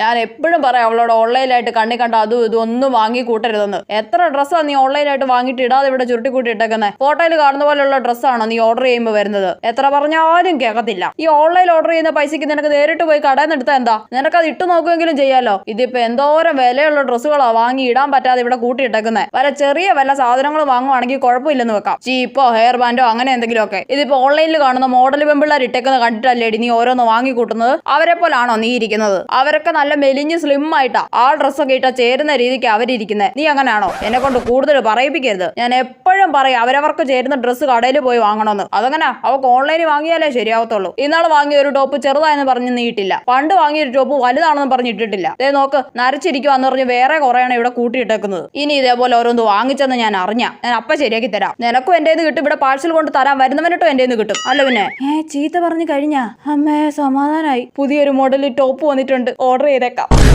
ഞാൻ എപ്പോഴും പറയാം അവളോട് ഓൺലൈനായിട്ട് കണ്ണി കണ്ട അതും ഇതും ഒന്നും വാങ്ങി കൂട്ടരുതെന്ന് എത്ര ഡ്രസ്സാണ് നീ ഓൺലൈനായിട്ട് വാങ്ങിയിട്ട് ഇടാതെ ഇവിടെ ചുരുട്ടി കൂട്ടി ഇട്ടേക്കുന്നത് ഫോട്ടോയിൽ കാണുന്ന പോലെയുള്ള ഡ്രസ്സാണോ നീ ഓർഡർ ചെയ്യുമ്പോൾ വരുന്നത്? എത്ര പറഞ്ഞാലും കേൾക്കത്തില്ല ഈ ഓൺലൈൻ ഓർഡർ ചെയ്യുന്ന പൈസക്ക് നിനക്ക് നേരിട്ട് പോയി കടയിൽ നിന്ന് എന്താ? നിനക്കത് ഇട്ട് നോക്കുമെങ്കിലും ചെയ്യാലോ? ഇതിപ്പോ എന്തോരം വിലയുള്ള ഡ്രസ്സുകളോ വാങ്ങി ഇടാൻ പറ്റാതെ ഇവിടെ കൂട്ടിയിട്ടേക്കുന്നത് വല്ല ചെറിയ വല്ല സാധനങ്ങൾ വാങ്ങുവാണെങ്കിൽ കുഴപ്പമില്ലെന്ന് വെക്കാം. ചീപ്പോ ഹെയർ ബാൻഡോ അങ്ങനെ എന്തെങ്കിലുമൊക്കെ. ഇതിപ്പോ ഓൺലൈനിൽ കാണുന്ന മോഡൽ പെമ്പിള്ളേർ ഇട്ടേക്കുന്നത് കണ്ടിട്ടല്ലേടി നീ ഓരോന്ന് വാങ്ങി കൂട്ടുന്നത് അവരെ പോലാണോ നീ ഇരിക്കുന്നത്? അവരൊക്കെ നല്ല മെലിഞ്ഞ് സ്ലിം ആയിട്ടാ ആ ഡ്രസ്സൊക്കെ ഇട്ടാ ചേരുന്ന രീതിക്ക് അവരിയ്ക്കുന്നത് നീ അങ്ങനെയാണോ എന്നെ കൊണ്ട് കൂടുതൽ പറയിപ്പിക്കരുത്. ഞാൻ എപ്പോഴും പറയും അവരവർക്ക് ചേരുന്ന ഡ്രസ്സ് കടയിൽ പോയി വാങ്ങണമെന്ന് അതങ്ങനെ? അവക്ക് ഓൺലൈനിൽ വാങ്ങിയാലേ ശരിയാവത്തുള്ളൂ. ഇന്നാൾ വാങ്ങിയ ഒരു ടോപ്പ് ചെറുതായെന്ന് പറഞ്ഞ് നീട്ടില്ല പണ്ട് വാങ്ങിയ ഒരു ടോപ്പ് വലുതാണെന്ന് പറഞ്ഞ് ഇട്ടിട്ടില്ല. ദേ നോക്ക് നരച്ചിരിക്കുവാന്ന് പറഞ്ഞ് വേറെ കുറേയാണ് ഇവിടെ കൂട്ടിയിട്ടേക്കുന്നത്. ഇനി ഇതേപോലെ ഓരോന്ന് വാങ്ങിച്ചെന്ന് ഞാൻ അറിഞ്ഞ ഞാൻ അപ്പ ശരിയാക്കി തരാം. നിനക്കും എന്റെ കിട്ടും. ഇവിടെ പാഴ്സൽ കൊണ്ട് തരാൻ വരുന്നവനിട്ടും എന്റെ കിട്ടും. അല്ല പിന്നെ? ഏ ചീത്ത പറഞ്ഞു കഴിഞ്ഞാ? അമ്മേ സമാധാനായി. പുതിയൊരു മോഡൽ ടോപ്പ് വന്നിട്ടുണ്ട്. ഓർഡർ ചെയ്തേക്കാം.